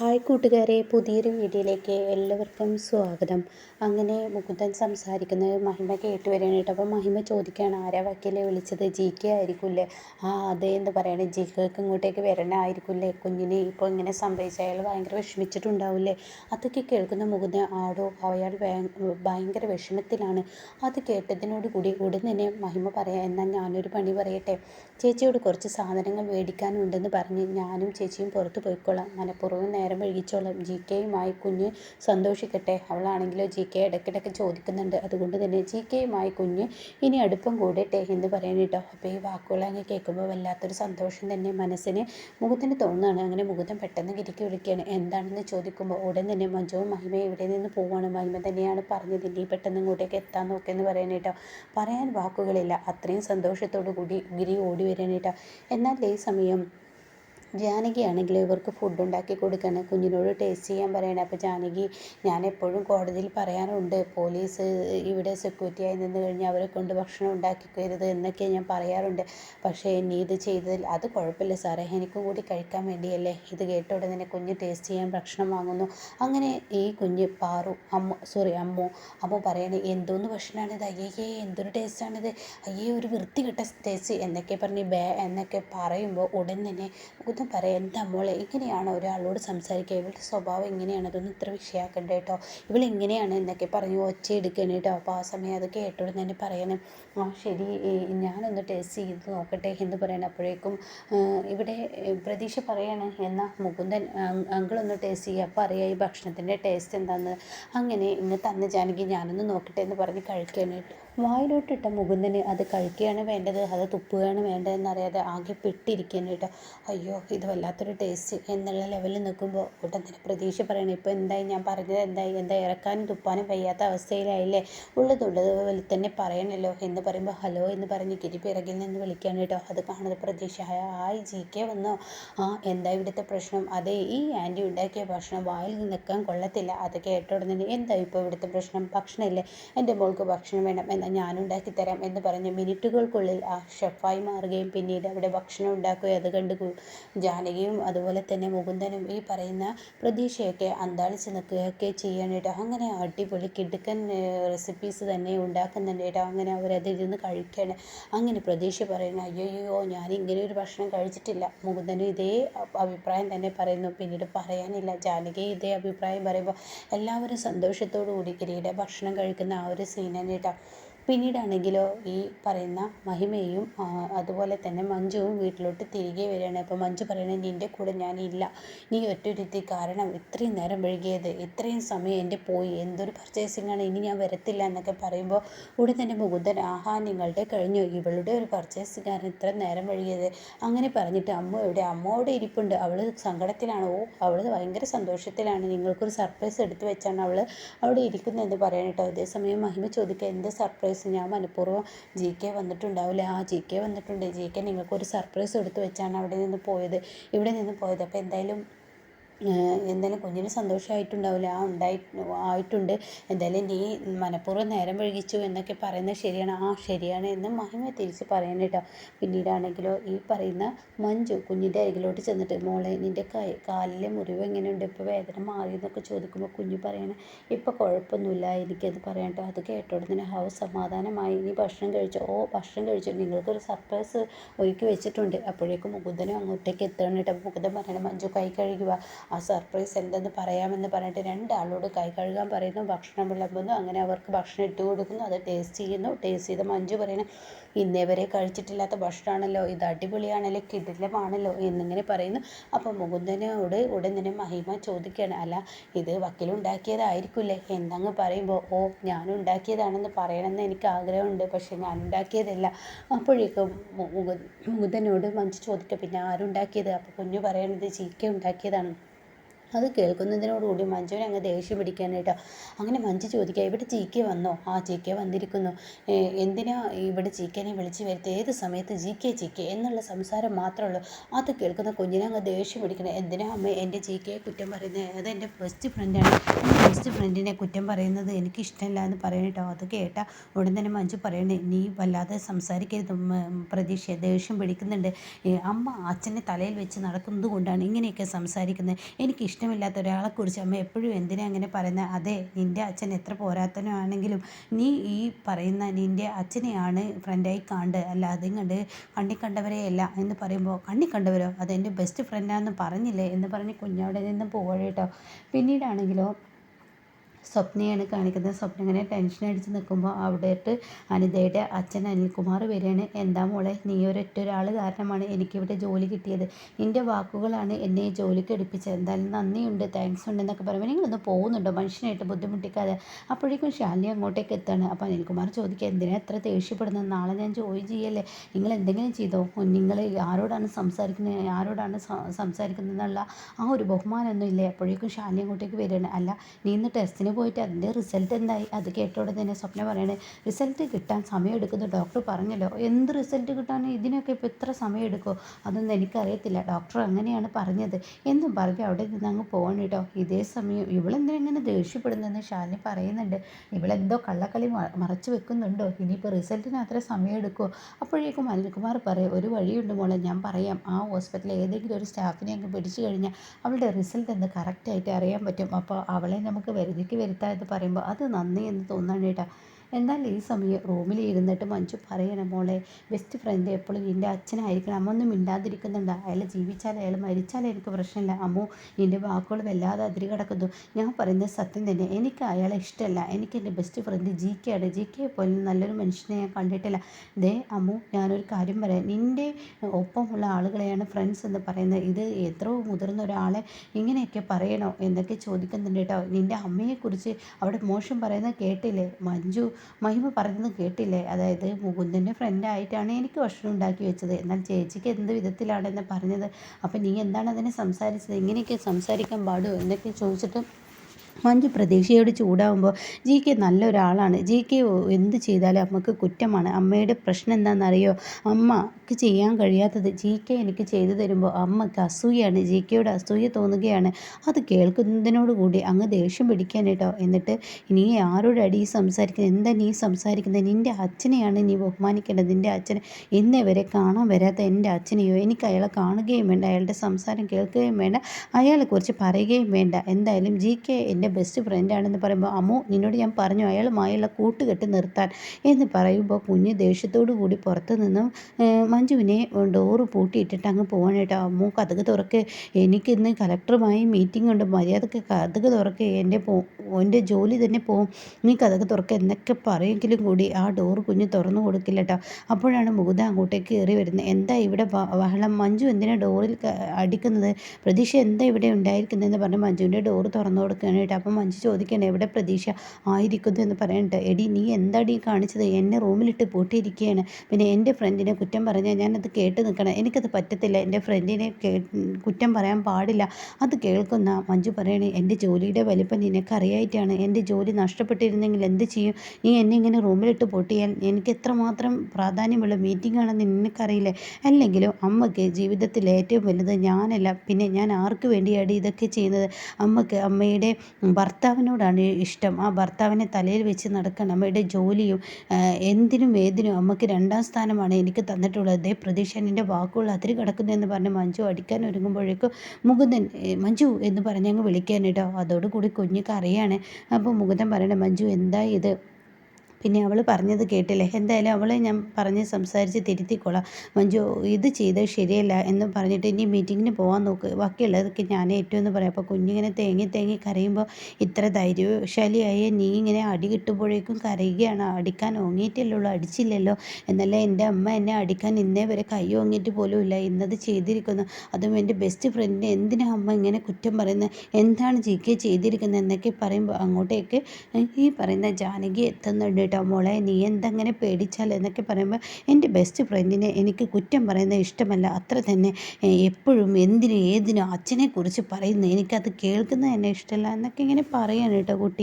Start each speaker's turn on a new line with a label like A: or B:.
A: Hi കൂട്ടുകാരെ പുതിയൊരു വീഡിയോയിലേക്ക് എല്ലാവർക്കും സ്വാഗതം. അങ്ങനെ മുകുന്ദൻ സംസാരിക്കുന്നത് മഹിമ കേട്ട് വരാനായിട്ട് അപ്പോൾ മഹിമ ചോദിക്കുകയാണ് ആരാ വക്കീലെ വിളിച്ചത്? ജി കെ ആയിരിക്കില്ലേ? ആ അതെ എന്ന് പറയണേ. ജി കെക്ക് ഇങ്ങോട്ടേക്ക് വരണമായിരിക്കില്ലേ കുഞ്ഞിനെ ഇപ്പോൾ ഇങ്ങനെ സംഭവിച്ച അയാൾ ഭയങ്കര വിഷമിച്ചിട്ടുണ്ടാവില്ലേ? അതൊക്കെ കേൾക്കുന്ന മുകുന്ദൻ ആടോ അയാൾ ഭയങ്കര വിഷമത്തിലാണ്. അത് കേട്ടതിനോട് കൂടി ഉടൻ തന്നെ മഹിമ പറയാം എന്നാൽ ഞാനൊരു പണി പറയട്ടെ. ചേച്ചിയോട് കുറച്ച് സാധനങ്ങൾ മേടിക്കാനുണ്ടെന്ന് പറഞ്ഞ് ഞാനും ചേച്ചിയും പുറത്ത് പോയിക്കൊള്ളാം മനഃപൂർവം നേരം വൈകിച്ചോളാം. ജി കെയുമായി കുഞ്ഞ് സന്തോഷിക്കട്ടെ. അവളാണെങ്കിലോ ജി കെ ഇടയ്ക്കിടയ്ക്ക് ചോദിക്കുന്നുണ്ട്. അതുകൊണ്ട് തന്നെ ജി കെയുമായി കുഞ്ഞ് ഇനി അടുപ്പം കൂടട്ടെ എന്ന് പറയാൻ കേട്ടോ അപ്പോൾ ഈ വാക്കുകൾ അങ്ങ് കേൾക്കുമ്പോൾ വല്ലാത്തൊരു സന്തോഷം തന്നെ മനസ്സിന് മുഖത്തിന് തോന്നുകയാണ്. അങ്ങനെ മുഖത്തൻ പെട്ടെന്ന് കിരിക്കി വിളിക്കുകയാണ്. എന്താണെന്ന് ചോദിക്കുമ്പോൾ ഉടൻ തന്നെ മഞ്ജുവും മഹിമയും ഇവിടെ നിന്ന് പോവാണ് മഹിമ തന്നെയാണ് പറഞ്ഞത്. ഇനി പെട്ടെന്ന് ഇങ്ങോട്ടേക്ക് എത്താൻ നോക്കിയെന്ന് പറയാൻ കേട്ടോ പറയാൻ വാക്കുകളില്ല. അത്രയും സന്തോഷത്തോടു കൂടി ഗിരി ഓടി വരാൻ എന്നാൽ ഈ സമയം ജാനകിയാണെങ്കിൽ ഇവർക്ക് ഫുഡ് ഉണ്ടാക്കി കൊടുക്കണേ. കുഞ്ഞിനോട് ടേസ്റ്റ് ചെയ്യാൻ പറയണേ. അപ്പോൾ ജാനകി ഞാൻ എപ്പോഴും കോടതിയിൽ പറയാറുണ്ട് പോലീസ് ഇവിടെ സെക്യൂരിറ്റിയായി നിന്ന് കഴിഞ്ഞാൽ അവരെ കൊണ്ട് ഭക്ഷണം ഉണ്ടാക്കിക്കരുത് എന്നൊക്കെ ഞാൻ പറയാറുണ്ട്. പക്ഷേ നീ ഇത് ചെയ്തതിൽ അത് കുഴപ്പമില്ല സാറേ. എനിക്കും കൂടി കഴിക്കാൻ വേണ്ടിയല്ലേ. ഇത് കേട്ട ഉടനെ കുഞ്ഞ് ടേസ്റ്റ് ചെയ്യാൻ ഭക്ഷണം വാങ്ങുന്നു. അങ്ങനെ ഈ കുഞ്ഞ് പാറു അമ്മ സോറി അമ്മു അമ്മ പറയണേ എന്തോന്ന് ഭക്ഷണമാണിത് അയ്യേ എന്തൊരു ടേസ്റ്റാണിത് അയ്യേ ഒരു വൃത്തി കെട്ട ടേസ്റ്റ് എന്നൊക്കെ പറഞ്ഞ് ബേ എന്നൊക്കെ പറയുമ്പോൾ ഉടൻ തന്നെ ഒന്നും പറയാം. എന്താ മോളെ? ഇങ്ങനെയാണ് ഒരാളോട് സംസാരിക്കുക? ഇവളുടെ സ്വഭാവം ഇങ്ങനെയാണ്. അതൊന്നും ഇത്ര വിഷയമാക്കണ്ട കേട്ടോ. ഇവൾ ഇങ്ങനെയാണ് എന്നൊക്കെ പറഞ്ഞു ഒച്ച എടുക്കണം കേട്ടോ. അപ്പോൾ ആ സമയം അത് കേട്ടോട് തന്നെ പറയണം ആ ശരി. ഞാനൊന്ന് ടേസ്റ്റ് ചെയ്ത് നോക്കട്ടെ എന്ന് പറയണം അപ്പോഴേക്കും ഇവിടെ പ്രതീക്ഷ പറയാണ്. എന്നാൽ മുകുന്ദൻ അങ്കിളൊന്ന് ടേസ്റ്റ് ചെയ്യുക. അപ്പോൾ അറിയാം ഈ ഭക്ഷണത്തിന്റെ ടേസ്റ്റ് എന്താണെന്ന് അങ്ങനെ ഇന്ന് തന്ന ജാനകി ഞാനൊന്ന് നോക്കട്ടെ എന്ന് പറഞ്ഞ് കഴിക്കുകയാണ് വായിലോട്ടിട്ട മുകുന്ദന് അത് കഴിക്കുകയാണ് വേണ്ടത് അത് തുപ്പുകയാണ് വേണ്ടതെന്നറിയാതെ ആകെ പെട്ടിരിക്കുകയാണ് കേട്ടോ. അയ്യോ ഇത് വല്ലാത്തൊരു ടേസ്റ്റ് എന്നുള്ള ലെവലിൽ നിൽക്കുമ്പോൾ ഉടൻ തന്നെ പ്രതീക്ഷ പറയണം. ഇപ്പോൾ എന്തായി? ഞാൻ പറഞ്ഞത് എന്തായി? എന്താ ഇറക്കാനും തുപ്പാനും വയ്യാത്ത അവസ്ഥയിലായില്ലേ? ഉള്ളതുള്ളത് പോലെ തന്നെ പറയണല്ലോ. എന്ന് പറയുമ്പോൾ ഹലോ എന്ന് പറഞ്ഞ് കിരി പിറകിൽ നിന്ന് വിളിക്കാൻ കേട്ടോ. അത് കാണുന്നത് പ്രതീക്ഷ. ആയി ജി കെ വന്നോ? ആ എന്താ ഇവിടുത്തെ പ്രശ്നം? അതെ ഈ ആന്റി ഉണ്ടാക്കിയ ഭക്ഷണം വായിൽ നിൽക്കാൻ കൊള്ളത്തില്ല. അത് കേട്ട ഉടനെ എന്താ ഇപ്പോൾ ഇവിടുത്തെ പ്രശ്നം? ഭക്ഷണമില്ലേ? എന്റെ മോൾക്ക് ഭക്ഷണം വേണം. എന്നാൽ ഞാനുണ്ടാക്കി തരാം. എന്ന് പറഞ്ഞ് മിനിറ്റുകൾക്കുള്ളിൽ ആ ഷെഫായി മാറുകയും പിന്നീട് അവിടെ ഭക്ഷണം ഉണ്ടാക്കുകയും അത് കണ്ട് ജാനകിയും അതുപോലെ തന്നെ മുകുന്ദനും ഈ പറയുന്ന പ്രതീക്ഷയൊക്കെ അന്താളിച്ച് നിൽക്കുകയൊക്കെ ചെയ്യാനായിട്ട് അങ്ങനെ അടിപൊളി കിടുക്കൻ റെസിപ്പീസ് തന്നെ ഉണ്ടാക്കുന്നുണ്ട് കേട്ടോ. അങ്ങനെ അവരതിരുന്ന് കഴിക്കുകയാണ്. അങ്ങനെ പ്രതീക്ഷ പറയുന്നു അയ്യോയ്യോ ഞാൻ ഇങ്ങനെ ഒരു ഭക്ഷണം കഴിച്ചിട്ടില്ല. മുകുന്ദനും ഇതേ അഭിപ്രായം തന്നെ പറയുന്നു. പിന്നീട് പറയാനില്ല. ജാനകി ഇതേ അഭിപ്രായം പറയുമ്പോൾ എല്ലാവരും സന്തോഷത്തോടു കൂടി കിരീട ഭക്ഷണം കഴിക്കുന്ന ആ ഒരു സീനാണ് പിന്നീടാണെങ്കിലോ ഈ പറയുന്ന മഹിമയും അതുപോലെ തന്നെ മഞ്ജുവും വീട്ടിലോട്ട് തിരികെ വരികയാണ്. അപ്പോൾ മഞ്ജു പറയുന്നത് നിന്റെ കൂടെ ഞാൻ ഇല്ല നീ ഒറ്റൊരുത്തി. കാരണം ഇത്രയും നേരം വൈകിയത് ഇത്രയും സമയം എന്റെ പോയി. എന്തൊരു പർച്ചേസിങ്ങാണ് ഇനി ഞാൻ വരത്തില്ല എന്നൊക്കെ പറയുമ്പോൾ ഉടൻ തന്നെ മുകുന്ദൻ ആഹാ നിങ്ങളുടെ കഴിഞ്ഞു. ഇവളുടെ ഒരു പർച്ചേസിങ്ങാണ് ഇത്ര നേരം വൈകിയത്. അങ്ങനെ പറഞ്ഞിട്ട് അമ്മ ഇവിടെ അമ്മയോടെ ഇരിപ്പുണ്ട്. അവൾ സങ്കടത്തിലാണ്. ഓ അവൾ ഭയങ്കര സന്തോഷത്തിലാണ്. നിങ്ങൾക്കൊരു സർപ്രൈസ് എടുത്തു വെച്ചാണ് അവൾ അവിടെ ഇരിക്കുന്നതെന്ന് പറയാൻ അതേസമയം മഹിമ ചോദിക്കുക എന്ത് സർപ്രൈസ് സർപ്രൈസ് ഞാൻ മനഃപൂർവം ജി കെ വന്നിട്ടുണ്ടാവില്ലേ ആ ജി കെ വന്നിട്ടുണ്ട്. ജി കെ നിങ്ങൾക്കൊരു സർപ്രൈസ് എടുത്തു വെച്ചാണ് അവിടെ നിന്ന് പോയത്. ഇവിടെ നിന്ന് പോയത്. അപ്പോൾ എന്തായാലും എന്തായാലും കുഞ്ഞിന് സന്തോഷമായിട്ടുണ്ടാവില്ല ആ ഉണ്ടായി ആയിട്ടുണ്ട്. എന്തായാലും നീ മനഃപൂർവം നേരം വൈകിച്ചു എന്നൊക്കെ പറയുന്നത് ശരിയാണ്. ആ ശരിയാണ് എന്ന് മഹിമ തിരിച്ച് പറയണം കേട്ടോ. പിന്നീടാണെങ്കിലോ ഈ പറയുന്ന മഞ്ജു കുഞ്ഞിന്റെ അരികിലോട്ട് ചെന്നിട്ട് മോളെ നിന്റെ കൈ കാലിലെ മുറിവ് എങ്ങനെയുണ്ട്? ഇപ്പോൾ വേദന മാറി എന്നൊക്കെ ചോദിക്കുമ്പോൾ കുഞ്ഞു പറയണേ ഇപ്പോൾ കുഴപ്പമൊന്നുമില്ല എനിക്കത് പറയാം കേട്ടോ. അത് കേട്ടോടെ തന്നെ ഹൗസ് സമാധാനമായി. നീ ഭക്ഷണം കഴിച്ചോ? ഓ ഭക്ഷണം കഴിച്ചു. നിങ്ങൾക്കൊരു സർപ്രൈസ് ഒരുക്കി വെച്ചിട്ടുണ്ട്. അപ്പോഴേക്കും മുകുന്ദനും അങ്ങോട്ടേക്ക് എത്തണം കേട്ടോ. മുകുന്ദൻ പറയണം മഞ്ജു കൈ കഴുകുക ആ സർപ്രൈസ് എന്തെന്ന് പറയാമെന്ന് പറഞ്ഞിട്ട് രണ്ടാളോട് കൈ കഴുകാൻ പറയുന്നു ഭക്ഷണം വിളമ്പുന്നു അങ്ങനെ അവർക്ക് ഭക്ഷണം ഇട്ട് കൊടുക്കുന്നു അത് ടേസ്റ്റ് ചെയ്യുന്നു ടേസ്റ്റ് ചെയ്ത് മഞ്ജു പറയുന്നു ഇന്നേ വരെ കഴിച്ചിട്ടില്ലാത്ത ഭക്ഷണമാണല്ലോ ഇത് അടിപൊളിയാണല്ലോ കിടിലമാണല്ലോ എന്നിങ്ങനെ പറയുന്നു. അപ്പോൾ മുകുന്ദനോട് ഉടൻ തന്നെ മഹിമ ചോദിക്കുകയാണ് അല്ല ഇത് വക്കീലുണ്ടാക്കിയതായിരിക്കില്ലേ? എന്നങ്ങ് പറയുമ്പോൾ ഓ ഞാൻ ഉണ്ടാക്കിയതാണെന്ന് പറയണമെന്ന് എനിക്ക് ആഗ്രഹമുണ്ട് പക്ഷേ ഞാൻ ഉണ്ടാക്കിയതല്ല അപ്പോഴേക്കും മുകുന്ദനോട് മഞ്ജു ചോദിക്കുക പിന്നെ ആരുണ്ടാക്കിയത്? അപ്പോൾ കുഞ്ഞു പറയണത് ചീക്ക ഉണ്ടാക്കിയതാണ് അത് കേൾക്കുന്നതിനോടുകൂടി മഞ്ജുവിനെ അങ്ങ് ദേഷ്യം പിടിക്കാനായിട്ട് അങ്ങനെ മഞ്ജു ചോദിക്കുക ഇവിടെ ജി വന്നോ? ആ ജി വന്നിരിക്കുന്നു. എന്തിനാ ഇവിടെ ജി വിളിച്ചു വരുത്തി ഏത് സമയത്ത് ജി കെ കെ എന്നുള്ള സംസാരം മാത്രമേ ഉള്ളൂ. അത് കേൾക്കുന്ന കുഞ്ഞിനെ അങ്ങ് ദേഷ്യം പിടിക്കണം. എന്തിനാ അമ്മ എന്റെ ജി കെയെ കുറ്റം പറയുന്നത് അത് എന്റെ ബെസ്റ്റ് ഫ്രണ്ടാണ് ബെസ്റ്റ് ഫ്രണ്ടിനെ കുറ്റം പറയുന്നത് എനിക്ക് ഇഷ്ടമില്ല എന്ന് പറയണട്ടോ അത് കേട്ട ഉടൻ തന്നെ മഞ്ജു പറയണേ നീ വല്ലാതെ സംസാരിക്കരുത് പ്രതീക്ഷ ദേഷ്യം പിടിക്കുന്നുണ്ട്. അമ്മ അച്ഛനെ തലയിൽ വെച്ച് നടക്കുന്നത് കൊണ്ടാണ് ഇങ്ങനെയൊക്കെ സംസാരിക്കുന്നത്. എനിക്ക് ഇഷ്ടമില്ലാത്ത ഒരാളെക്കുറിച്ച് അമ്മ എപ്പോഴും എന്തിനാ അങ്ങനെ പറയുന്നത് അതെ നിന്റെ അച്ഛൻ എത്ര പോരാത്തനാണെങ്കിലും നീ ഈ പറയുന്ന നിന്റെ അച്ഛനെയാണ് ഫ്രണ്ടായി കണ്ട് അല്ല അതും കണ്ട് കണ്ണി കണ്ടവരെയല്ല എന്ന് പറയുമ്പോൾ കണ്ണി കണ്ടവരോ? അതെന്റെ ബെസ്റ്റ് ഫ്രണ്ടാണെന്ന് പറഞ്ഞില്ലേ? എന്ന് പറഞ്ഞ് കുഞ്ഞവിടെ നിന്ന് പോകട്ടോ പിന്നീടാണെങ്കിലോ സ്വപ്നയാണ് കാണിക്കുന്നത്. സ്വപ്ന ഇങ്ങനെ ടെൻഷൻ അടിച്ച് നിൽക്കുമ്പോൾ അവിടേട്ട് അനിതയുടെ അച്ഛൻ അനിൽകുമാർ വരികയാണ്. എന്താ മോളെ നീ ഒരൊറ്റ ഒരാൾ കാരണമാണ് എനിക്കിവിടെ ജോലി കിട്ടിയത്. നിന്റെ വാക്കുകളാണ് എന്നെ ഈ ജോലിക്ക് എടുപ്പിച്ചത്. എന്തായാലും നന്ദിയുണ്ട് താങ്ക്സ് ഉണ്ട് എന്നൊക്കെ പറയുമ്പോൾ നിങ്ങളൊന്ന് പോകുന്നുണ്ടോ? മനുഷ്യനായിട്ട് ബുദ്ധിമുട്ടിക്കാതെ. അപ്പോഴേക്കും ശാലിനി അങ്ങോട്ടേക്ക് എത്താണ് അപ്പോൾ അനിൽകുമാർ ചോദിക്കുക എന്തിനാ എത്ര ദേഷ്യപ്പെടുന്നത്? നാളെ ഞാൻ ജോലി ചെയ്യല്ലേ? നിങ്ങൾ എന്തെങ്കിലും ചെയ്തോ? നിങ്ങൾ ആരോടാണ് സംസാരിക്കുന്നത് ആരോടാണ് സംസാരിക്കുന്നത് എന്നുള്ള ആ ഒരു ബഹുമാനമൊന്നും ഇല്ലേ അപ്പോഴേക്കും ശാലിനി അങ്ങോട്ടേക്ക് വരികയാണ്. അല്ല നീ ഇന്ന് ടെസ്റ്റിന് പോയിട്ട് അതിന്റെ റിസൾട്ട് എന്തായി? അത് കേട്ടോടെ തന്നെ സ്വപ്ന പറയണേ റിസൾട്ട് കിട്ടാൻ സമയം എടുക്കുന്നു ഡോക്ടർ പറഞ്ഞല്ലോ. എന്ത് റിസൾട്ട് കിട്ടാൻ ഇതിനൊക്കെ ഇപ്പോൾ എത്ര സമയം എടുക്കുമോ അതൊന്നും എനിക്കറിയത്തില്ല. ഡോക്ടർ അങ്ങനെയാണ് പറഞ്ഞത്. എന്നും പറഞ്ഞ് അവിടെ നിന്ന് അങ്ങ് പോകണം കേട്ടോ. ഇതേ സമയം ഇവളെന്തിനെങ്ങനെ ദേഷ്യപ്പെടുന്നതെന്ന് ശാലിനി പറയുന്നുണ്ട്. ഇവളെന്തോ കള്ളക്കളി മറച്ചു വെക്കുന്നുണ്ടോ? ഇനിയിപ്പോൾ റിസൾട്ടിന് അത്ര സമയം എടുക്കുമോ അപ്പോഴേക്കും അനിൽകുമാർ പറയും ഒരു വഴിയുണ്ട് മോളെ. ഞാൻ പറയാം. ആ ഹോസ്പിറ്റലിൽ ഏതെങ്കിലും ഒരു സ്റ്റാഫിനെ അങ്ങ് പിടിച്ചു കഴിഞ്ഞാൽ അവളുടെ റിസൾട്ട് എന്ന് കറക്റ്റായിട്ട് അറിയാൻ പറ്റും. അപ്പോൾ അവളെ നമുക്ക് വരുതിക്ക് വരുത്താമെന്ന് പറയുമ്പോൾ അത് നന്ദി എന്ന് തോന്നാണ് കേട്ടോ. എന്നാൽ ഈ സമയം റൂമിൽ ഇരുന്നിട്ട് മഞ്ജു പറയണം മോളെ ബെസ്റ്റ് ഫ്രണ്ട് എപ്പോഴും നിന്റെ അച്ഛനായിരിക്കണം. അമ്മ ഒന്നും മിണ്ടാതിരിക്കുന്നുണ്ട്. അയാൾ ജീവിച്ചാൽ അയാൾ മരിച്ചാൽ എനിക്ക് പ്രശ്നമില്ല. അമ്മു നിന്റെ വാക്കുകൾ വല്ലാതെ അതിരി കിടക്കുന്നു ഞാൻ പറയുന്നത് സത്യം തന്നെ. എനിക്ക് അയാളെ ഇഷ്ടമല്ല. എനിക്ക് എന്റെ ബെസ്റ്റ് ഫ്രണ്ട് ജി കെ ആണ് ജി കെ പോലും നല്ലൊരു മനുഷ്യനെ ഞാൻ കണ്ടിട്ടില്ല. ദേ അമ്മു ഞാനൊരു കാര്യം പറയാം. നിന്റെ ഒപ്പമുള്ള ആളുകളെയാണ് ഫ്രണ്ട്സ് എന്ന് പറയുന്നത്. ഇത് എത്ര മുതിർന്ന ഒരാളെ ഇങ്ങനെയൊക്കെ പറയണോ എന്നൊക്കെ ചോദിക്കുന്നുണ്ട് കേട്ടോ. നിന്റെ അമ്മയെക്കുറിച്ച് അവിടെ മോശം പറയുന്നത് കേട്ടില്ലേ? മഞ്ജു മഹിമ പറയുന്നത് കേട്ടില്ലേ? അതായത് മുകുന്ദന്റെ ഫ്രണ്ടായിട്ടാണ് എനിക്ക് ഭക്ഷണം ഉണ്ടാക്കി വെച്ചത്. എന്നാൽ ചേച്ചിക്ക് എന്ത് വിധത്തിലാണെന്ന് പറഞ്ഞത്? അപ്പം നീ എന്താണ് അതിനെ സംസാരിച്ചത്? ഇങ്ങനെയൊക്കെ സംസാരിക്കാൻ പാടുമോ എന്നൊക്കെ ചോദിച്ചിട്ട് മഞ്ജു പ്രതീക്ഷയോട് ചൂടാവുമ്പോൾ ജി കെ നല്ലൊരാളാണ്. ജി കെ എന്ത് ചെയ്താലും അമ്മയ്ക്ക് കുറ്റമാണ്. അമ്മയുടെ പ്രശ്നം എന്താണെന്നറിയോ? അമ്മയ്ക്ക് ചെയ്യാൻ കഴിയാത്തത് ജി കെ എനിക്ക് ചെയ്തു തരുമ്പോൾ അമ്മയ്ക്ക് അസൂയാണ് ജി കെയോട് അസൂയ തോന്നുകയാണ്. അത് കേൾക്കുന്നതിനോട് കൂടി അങ്ങ് ദേഷ്യം പിടിക്കാൻ കേട്ടോ. എന്നിട്ട് നീ ആരോട് അടി സംസാരിക്കുന്നത് എന്താ നീ സംസാരിക്കുന്നത് നിന്റെ അച്ഛനെയാണ് നീ ബഹുമാനിക്കേണ്ടത്. നിന്റെ അച്ഛനെ ഇന്നേ വരെ കാണാൻ വരാത്ത എന്റെ അച്ഛനെയോ? എനിക്ക് അയാളെ കാണുകയും വേണ്ട. അയാളുടെ സംസാരം കേൾക്കുകയും വേണ്ട. അയാളെക്കുറിച്ച് പറയുകയും വേണ്ട. എന്തായാലും ജി കെ എന്റെ ബെസ്റ്റ് ഫ്രണ്ടാണെന്ന് പറയുമ്പോൾ അമ്മു നിന്നോട് ഞാൻ പറഞ്ഞു അയാളുമായുള്ള കൂട്ടുകെട്ട് നിർത്താൻ എന്ന് പറയുമ്പോൾ കുഞ്ഞ് ദേഷ്യത്തോടു കൂടി പുറത്തു നിന്നും മഞ്ജുവിനെ ഡോറ് പൂട്ടിയിട്ടിട്ട് അങ്ങ് പോകാനായിട്ട് അമ്മു കഥക് തുറക്ക്. എനിക്കിന്ന് കലക്ടറുമായി മീറ്റിംഗ് ഉണ്ട്. മര്യാദയ്ക്ക് കഥക് തുറക്ക്. എന്റെ പോ എന്റെ ജോലി തന്നെ പോവും. നീ കഥക് തുറക്കുക എന്നൊക്കെ പറയുമെങ്കിലും കൂടി ആ ഡോർ കുഞ്ഞ് തുറന്നു കൊടുക്കില്ല കേട്ടോ അപ്പോഴാണ് മുകുത അങ്ങോട്ടേക്ക് കയറി വരുന്നത്. എന്താ ഇവിടെ ബഹളം? മഞ്ജു എന്തിനാ ഡോറിൽ അടിക്കുന്നത്? പ്രതീക്ഷ എന്താ ഇവിടെ ഉണ്ടായിരിക്കുന്നതെന്ന് പറഞ്ഞ് മഞ്ജുവിന്റെ ഡോർ തുറന്നു കൊടുക്കുകയാണ് കേട്ടോ അപ്പം മഞ്ജു ചോദിക്കുകയാണ് എവിടെ പ്രതീക്ഷ ആയിരിക്കുന്നു? എന്ന് പറയണ്ട എടി നീ എന്താടി കാണിച്ചത്? എന്നെ റൂമിലിട്ട് പൂട്ടിയിരിക്കുകയാണ്. പിന്നെ എന്റെ ഫ്രണ്ടിനെ കുറ്റം പറഞ്ഞാൽ ഞാനത് കേട്ട് നിൽക്കണം. എനിക്കത് പറ്റത്തില്ല. എന്റെ ഫ്രണ്ടിനെ കുറ്റം പറയാൻ പാടില്ല. അത് കേൾക്കുന്ന മഞ്ജു പറയണേ എന്റെ ജോലിയുടെ വലിപ്പം നിനക്കറിയായിട്ടാണ് എന്റെ ജോലി നഷ്ടപ്പെട്ടിരുന്നെങ്കിൽ എന്ത് ചെയ്യും? നീ എന്നെ ഇങ്ങനെ റൂമിലിട്ട് പൊട്ടിയാൽ എനിക്ക് എത്രമാത്രം പ്രാധാന്യമുള്ള മീറ്റിംഗ് ആണെന്ന് നിനക്കറിയില്ലേ? അല്ലെങ്കിലും അമ്മയ്ക്ക് ജീവിതത്തിൽ ഏറ്റവും വലുത് ഞാനല്ല. പിന്നെ ഞാൻ ആർക്ക് വേണ്ടിയാണ് ഇതൊക്കെ ചെയ്യുന്നത്? അമ്മയ്ക്ക് അമ്മയുടെ ഭർത്താവിനോടാണ് ഇഷ്ടം. ആ ഭർത്താവിനെ തലയിൽ വെച്ച് നടക്കണം. അമ്മയുടെ ജോലിയും എന്തിനും ഏതിനും അമ്മയ്ക്ക് രണ്ടാം സ്ഥാനമാണ് എനിക്ക് തന്നിട്ടുള്ളത്. ദേ പ്രതീക്ഷ എന്റെ വാക്കുകൾ അതിരി കിടക്കുന്നു എന്ന് പറഞ്ഞ് മഞ്ജു അടിക്കാൻ ഒരുങ്ങുമ്പോഴേക്കും മുകുന്ദൻ മഞ്ജു എന്ന് പറഞ്ഞ് അങ്ങ് വിളിക്കാൻ കേട്ടോ അതോടുകൂടി കുഞ്ഞിക്ക് അറിയാണ് അപ്പോൾ മുകുന്ദൻ പറയണേ മഞ്ജു എന്താ ഇത്? പിന്നെ അവൾ പറഞ്ഞത് കേട്ടില്ലേ? എന്തായാലും അവളെ ഞാൻ പറഞ്ഞ് സംസാരിച്ച് തിരുത്തിക്കോളാം. മഞ്ജു ഇത് ചെയ്തത് ശരിയല്ല എന്ന് പറഞ്ഞിട്ട് ഇനി മീറ്റിങ്ങിന് പോകാൻ നോക്ക്. ബാക്കിയുള്ളതൊക്കെ ഞാൻ ഏറ്റവും എന്ന് പറയാം. അപ്പോൾ കുഞ്ഞിങ്ങനെ തേങ്ങി തേങ്ങി കരയുമ്പോൾ ഇത്ര ധൈര്യശാലിയായ നീ ഇങ്ങനെ അടി കിട്ടുമ്പോഴേക്കും കരയുകയാണ്. അടിക്കാൻ ഓങ്ങിയിട്ടില്ലല്ലോ അടിച്ചില്ലല്ലോ. എന്നല്ല എന്റെ അമ്മ എന്നെ അടിക്കാൻ ഇന്നേ വരെ കൈ ഓങ്ങിയിട്ട് പോലും ഇല്ല. ഇന്നത് ചെയ്തിരിക്കുന്നു. അതും എന്റെ ബെസ്റ്റ് ഫ്രണ്ടിനെ എന്തിനാ അമ്മ ഇങ്ങനെ കുറ്റം പറയുന്നത് എന്താണ് ജി കെ ചെയ്തിരിക്കുന്നത് എന്നൊക്കെ പറയുമ്പോൾ അങ്ങോട്ടേക്ക് ഈ പറയുന്ന ജാനകി എത്തുന്നുണ്ട്. കേട്ടോ മോളെ നീ എന്തങ്ങനെ പേടിച്ചാൽ എന്നൊക്കെ പറയുമ്പോൾ എന്റെ ബെസ്റ്റ് ഫ്രണ്ടിനെ എനിക്ക് കുറ്റം പറയുന്നത് ഇഷ്ടമല്ല. അത്ര തന്നെ എപ്പോഴും എന്തിനും ഏതിനും അച്ഛനെക്കുറിച്ച് പറയുന്നത് എനിക്കത് കേൾക്കുന്നത് തന്നെ ഇഷ്ടമല്ല എന്നൊക്കെ ഇങ്ങനെ പറയാണ് കേട്ടോ കുട്ടി.